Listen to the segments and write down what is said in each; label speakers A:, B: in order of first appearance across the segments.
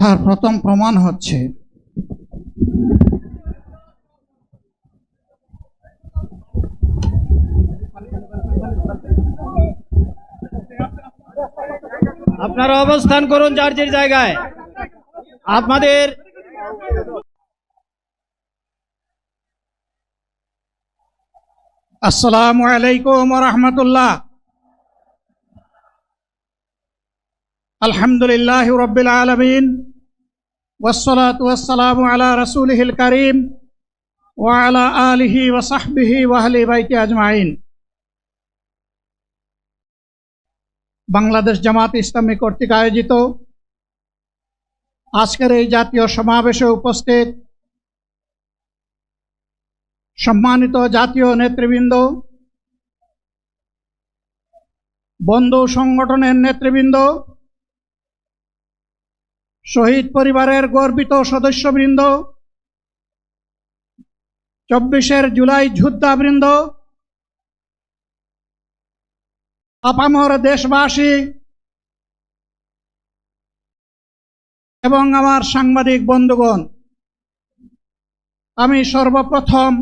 A: তার প্রথম প্রমাণ হচ্ছে
B: আপনারা অবস্থান করুন যার যার জায়গায়। আপনাদের
A: আসসালামু আলাইকুম রহমতুল্লাহ। আলহামদুলিল্লাহ রবিল আলমিন। والصلاة والسلام على رسوله الكريم وعلى آله وصحبه وأهل بيته أجمعين বাংলাদেশ জামাত ইসলামী কর্তৃক আয়োজিত আজকের এই জাতীয় সমাবেশে উপস্থিত সম্মানিত জাতীয় নেতৃবৃন্দ বন্ধু সংগঠনের নেতৃবৃন্দ শহীদ পরিবারের গর্বিত সদস্যবৃন্দ, চব্বিশের জুলাই যোদ্ধাবৃন্দ, আপামর দেশবাসী এবং আমার সাংবাদিক বন্ধুগণ, আমি সর্বপ্রথম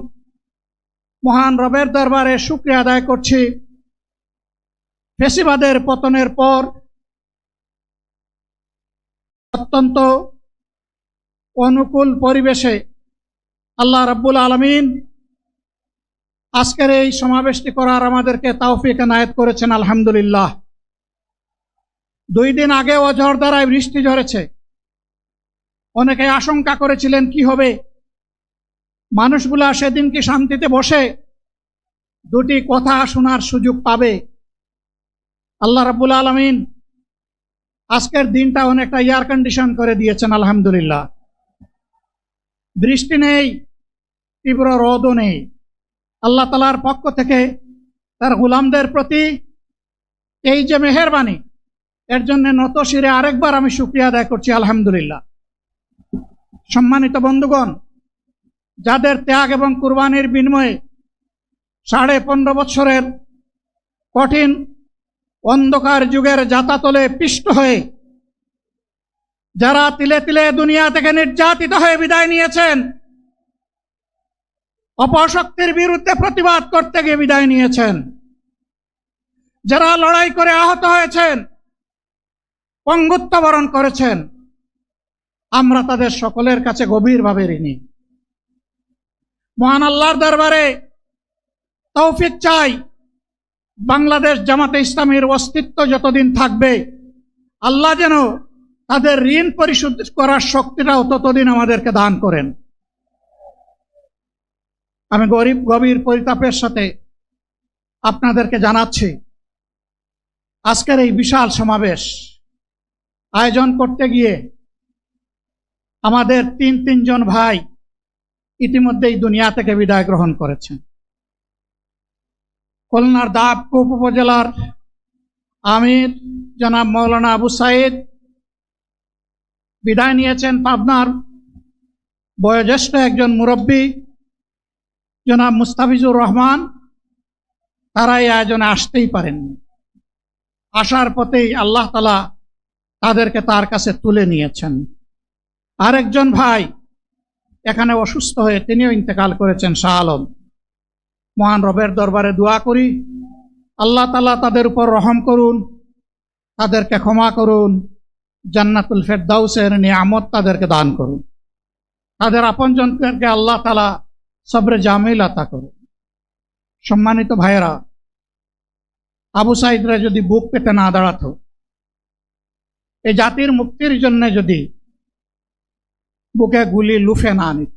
A: মহান রবের দরবারে শুক্রিয়া আদায় করছি। ফেসিবাদের পতনের পর অত্যন্ত অনুকূল পরিবেশে আল্লাহ রাব্বুল আলমিন আজকের এই সমাবেশটি করার আমাদেরকে তাওফিক নায়ত করেছেন, আলহামদুলিল্লাহ। দুই দিন আগে অঝড় দ্বারায় বৃষ্টি ঝরেছে। অনেকে আশঙ্কা করেছিলেন, কি হবে? মানুষগুলা সেদিন কি শান্তিতে বসে দুটি কথা শোনার সুযোগ পাবে? আল্লাহ রাব্বুল আলমিন আজকের দিনটা অনেকটা এয়ার কন্ডিশন করে দিয়েছেন, আলহামদুলিল্লাহ। বৃষ্টি নেই, তীব্র রোদও নেই। আল্লাহ তালার পক্ষ থেকে তার গুলামদের প্রতি এই যে মেহরবানি, এর জন্য নত শিরে আরেকবার আমি শুক্রিয়া আদায় করছি, আলহামদুলিল্লাহ। সম্মানিত বন্ধুগণ, যাদের ত্যাগ এবং কুরবানির বিনিময়ে সাড়ে পনেরো বছরের কঠিন অন্ধকার যুগের যাতাতলে পিষ্ট হয়ে, যারা তিলে তিলে দুনিয়া থেকে নির্যাতিত হয়ে বিদায় নিয়েছেন, অপশক্তির বিরুদ্ধে প্রতিবাদ করতে গিয়ে বিদায় নিয়েছেন, যারা লড়াই করে আহত হয়েছেন, পঙ্গুত্ব বরণ করেছেন, আমরা তাদের সকলের কাছে গভীরভাবে ঋণী। মহান আল্লাহর দরবারে তৌফিক চাই। বাংলাদেশ জামাতে ইসলামের অস্তিত্ব যতদিন থাকবে, আল্লাহ যেন তাদের ঋণ পরিশোধ করার শক্তিটাও ততদিন আমাদেরকে দান করেন। আমি গরিব, গভীর পরিতাপের সাথে আপনাদেরকে জানাচ্ছি, আজকের এই বিশাল সমাবেশ আয়োজন করতে গিয়ে আমাদের তিন তিনজন ভাই ইতিমধ্যেই দুনিয়া থেকে বিদায় গ্রহণ করেছেন। খুলনার দাবকুপ উপজেলার আমির জনাব মৌলানা আবু সাইদ। বিদায় নিয়েছেন পাবনার বয়োজ্যেষ্ঠ একজন মুরব্বী জনাব মুস্তাফিজুর রহমান। তারা এই আয়োজনে আসতেই পারেননি। আসার পথেই আল্লাহ তালা তাদেরকে তার কাছে তুলে নিয়েছেন। আরেকজন ভাই এখানে অসুস্থ হয়ে তিনিও ইন্তেকাল করেছেন শাহ আলম। মহান রবের দরবারে দোয়া করি। আল্লাহ তালা তাদের উপর রহম করুন, তাদেরকে ক্ষমা করুন, জান্নাতুল ফেরদাউসের নিয়ামত তাদেরকে দান করুন। তাদের আপনজনকে আল্লাহ তালা সবরে জামিল আতা করুন। সম্মানিত ভাইয়েরা, আবু সাইদরা যদি বুক পেতে না দাঁড়াতো এই জাতির মুক্তির জন্য যদি বুকে গুলি লুফে না নিত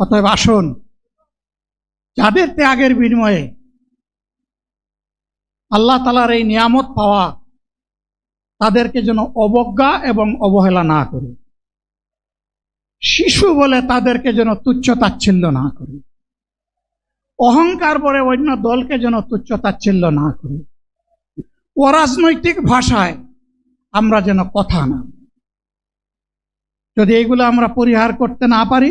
A: অতএব আসুন। যাদের ত্যাগের বিনিময়ে আল্লাহ তালার এই নিয়ামত পাওয়া তাদেরকে যেন অবজ্ঞা এবং অবহেলা না করি। শিশু বলে তাদেরকে যেন তুচ্ছ তাচ্ছিল্য না করি। অহংকার বলে অন্য দলকে যেন তুচ্ছ তাচ্ছিল্য না করি। অরাজনৈতিক ভাষায় আমরা যেন কথা না যদি এগুলো আমরা পরিহার করতে না পারি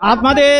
B: আপনাদের